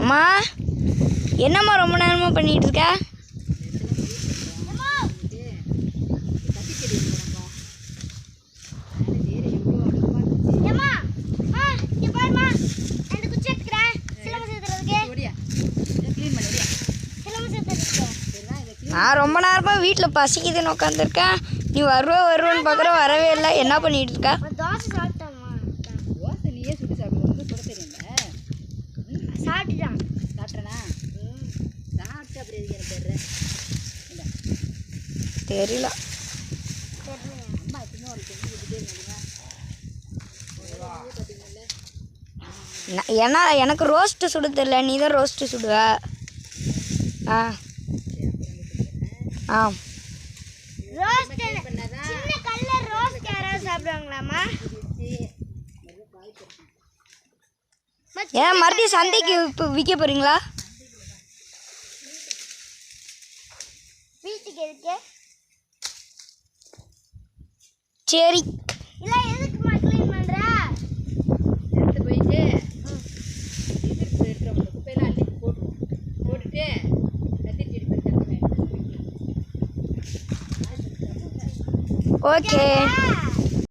அம்மா என்னம்மா ரொம்ப நேரமாக பண்ணிட்டு இருக்க. நான் ரொம்ப நேரமாக வீட்டில் பசிக்குதுன்னு உட்காந்துருக்கேன் நீ வருவ வருவன்னு பார்க்குற வரவே இல்லை. என்ன பண்ணிட்டு இருக்க? தோசை சாப்பிட்டோம்மா. தோசை நீயே சுட்டு சாப்பிடுவோம் சுட தெரியும்ல. சாப்பிட்டுட்டான். சாப்பிட்றனா சாப்பிட்டு அப்படி இருக்கிற பேர் தெரியல. தெரியலையா? அம்மா எப்பவுமே ஒரு செஞ்சு கொடுத்துட்டே இருந்தீங்க ஏன்னா எனக்கு ரோஸ்ட்டு சுட தெரியல. நீ தான் ரோஸ்ட்டு சுடுவ. ஆ. ஆ. ரோஸ்ட் சின்ன கல்ல ரோஸ்ட் யாராவது சாப்பிடுவாங்களாம்மா? ஏன் மறுபடியும் சந்தைக்கு இப்போ விற்க போகிறீங்களா வீட்டுக்கு எதுக்கு? சரி. இல்ல எதுக்குமா க்ளீன் பண்ற? எடுத்து போயிட்டு எதிர்ப்பு இருக்கிறவங்க குப்பையெல்லாம் அள்ளி போட்டுருவோம் போட்டுட்டு ஓகே.